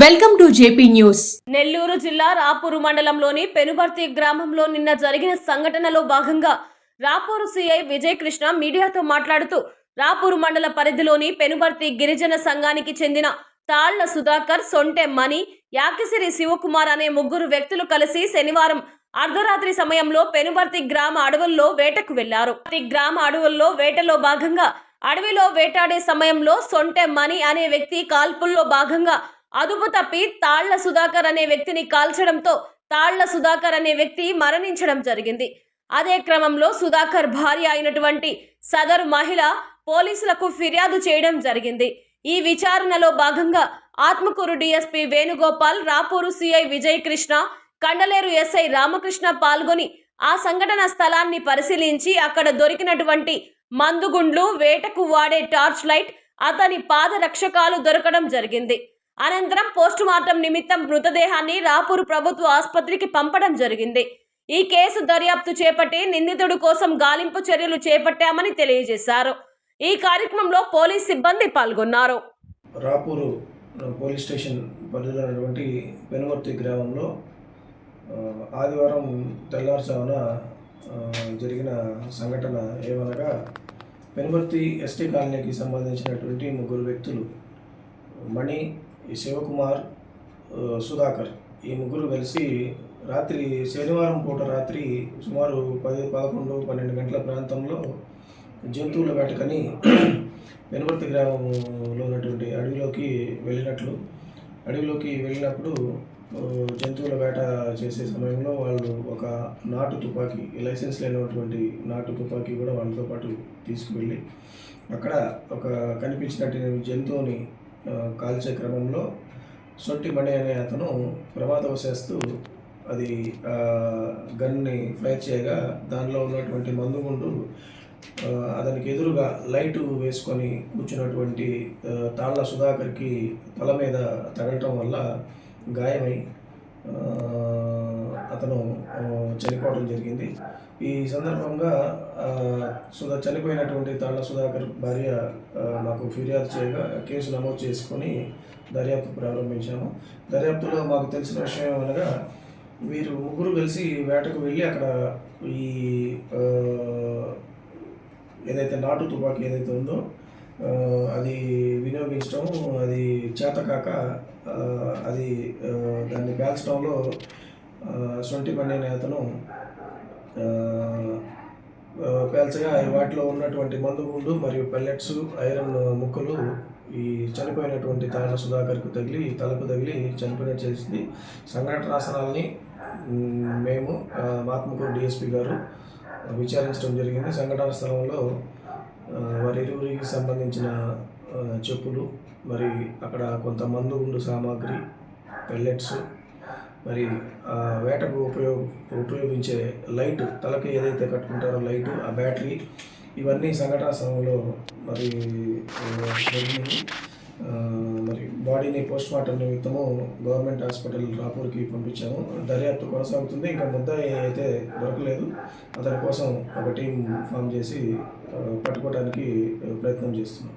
Welcome to JP news. Nellore జిల్లా రాపూరు మండలంలోని పెనుబర్తి గ్రామంలో నిన్న జరిగిన సంఘటనలో భాగంగా రాపూరు సిఐ విజయ్ కృష్ణ మీడియాతో మాట్లాడుతూ రాపూరు మండల పరిధిలోని పెనుబర్తి గిరిజన సంఘానికి చెందిన తాళ్ళ సుధాకర్ సొంటె మణి యాకిసిరి శివకుమార్ అనే ముగ్గురు వ్యక్తులు కలిసి శనివారం అర్ధరాత్రి సమయంలో పెనుబర్తి గ్రామ అడవుల్లో వేటకు వెళ్ళారు. ఈ గ్రామ అడవుల్లో వేటలో భాగంగా అడవిలో వేటాడే సమయంలో సొంటె మణి అనే వ్యక్తి కాల్పుల్లో భాగంగా అదుపు తప్పి తాళ్ళ సుధాకర్ అనే వ్యక్తిని కాల్చడంతో తాళ్ళ సుధాకర్ అనే వ్యక్తి మరణించడం జరిగింది. అదే క్రమంలో సుధాకర్ భార్య అయినటువంటి సదరు మహిళ పోలీసులకు ఫిర్యాదు చేయడం జరిగింది. ఈ విచారణలో భాగంగా Atmakur DSP Venugopal Rapur CI Vijay Krishna Kandaleru SI Ramakrishna పాల్గొని ఆ సంఘటన స్థలాన్ని పరిశీలించి అక్కడ దొరికినటువంటి మందుగుండ్లు వేటకు వాడే టార్చ్ లైట్ అతని పాద రక్షకాలు దొరకడం జరిగింది. అనంతరం పోస్టు మార్టం నిమిత్తం మృతదేహాన్ని రాపూరు ప్రభుత్వ ఆసుపత్రికి పంపడం జరిగింది. ఈ కేసు దర్యాప్తు చేపట్టి నిందితుడు కోసం గాలింపు చర్యలు చేపట్టామని తెలియజేశారు. ఈ కార్యక్రమంలో పోలీస్ సిబ్బంది పాల్గొన్నారు. రాపూరు పోలీస్ స్టేషన్ పరిధిలో ఉన్నటువంటి గ్రామంలో ఆదివారం తెల్లారుజామున జరిగిన సంఘటన ఏమనగా పెనుమర్తి ఎస్టీ కాలనీకి సంబంధించినటువంటి ముగ్గురు వ్యక్తులు మణి ఈ శివకుమార్ సుధాకర్ ఈ ముగ్గురు కలిసి రాత్రి శనివారం పూట రాత్రి సుమారు పది పదకొండు పన్నెండు గంటల ప్రాంతంలో జంతువుల వేటకని వెనుమర్తి గ్రామంలో ఉన్నటువంటి అడవిలోకి వెళ్ళినట్లు అడవిలోకి వెళ్ళినప్పుడు జంతువుల వేట చేసే సమయంలో వాళ్ళు ఒక నాటు తుపాకీ లైసెన్స్ లేనటువంటి నాటు తుపాకీ కూడా వాళ్ళతో పాటు తీసుకువెళ్ళి అక్కడ ఒక కనిపించినటువంటి జంతువుని కాల్చే క్రమంలో సొంటి మణి అనే అతను ప్రమాదవశాస్తూ అది గన్ని ఫైర్ చేయగా దానిలో ఉన్నటువంటి మందుగుండు అతనికి ఎదురుగా లైటు వేసుకొని కూర్చున్నటువంటి తాళ్ళ సుధాకర్కి తల మీద తగలటం వల్ల గాయమై అతను చనిపోవడం జరిగింది. ఈ సందర్భంగా సుధా చనిపోయినటువంటి తాళ్ళ సుధాకర్ భార్య మాకు ఫిర్యాదు చేయగా కేసు నమోదు చేసుకొని దర్యాప్తు ప్రారంభించాము. దర్యాప్తులో మాకు తెలిసిన విషయం అనగా వీరు ముగ్గురు కలిసి వేటకు వెళ్ళి అక్కడ ఈ ఏదైతే నాటు తుపాకీ ఏదైతే ఉందో అది వినియోగించడం అది చేతకాక అది దాన్ని పేల్చడంలో సొంటి పని అనే అతను పేల్చగా వాటిలో ఉన్నటువంటి మందుగుండు మరియు పెల్లెట్స్ ఐరన్ ముక్కలు ఈ చనిపోయినటువంటి తాళ్ళ సుధాకర్కు తగిలి తలకు తగిలి చనిపోయినట్టు చేసింది. సంఘటనాసనాల్ని స్థలాన్ని మేము ఆ, మాత్మకూరు డిఎస్పి గారు విచారించడం జరిగింది. సంఘటన స్థలంలో వారి ఇరువురికి సంబంధించిన చెప్పులు మరి అక్కడ కొంత మందు ఉండు సామాగ్రి పెల్లెట్స్ మరి ఆ వేటకు ఉపయోగ ఉపయోగించే లైట్ తలకి ఏదైతే కట్టుకుంటారో లైటు ఆ బ్యాటరీ ఇవన్నీ సంఘటన స్థలంలో మరి మరి బాడీని పోస్ట్ మార్టం నిమిత్తము గవర్నమెంట్ హాస్పిటల్ రాపూర్కి పంపించాము. దర్యాప్తు కొనసాగుతుంది. ఇంకా ముద్ద అయితే దొరకలేదు అతని కోసం ఒక టీం ఫామ్ చేసి పట్టుకోవడానికి ప్రయత్నం చేస్తున్నాం.